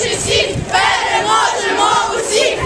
наші всіх переможемо усіх!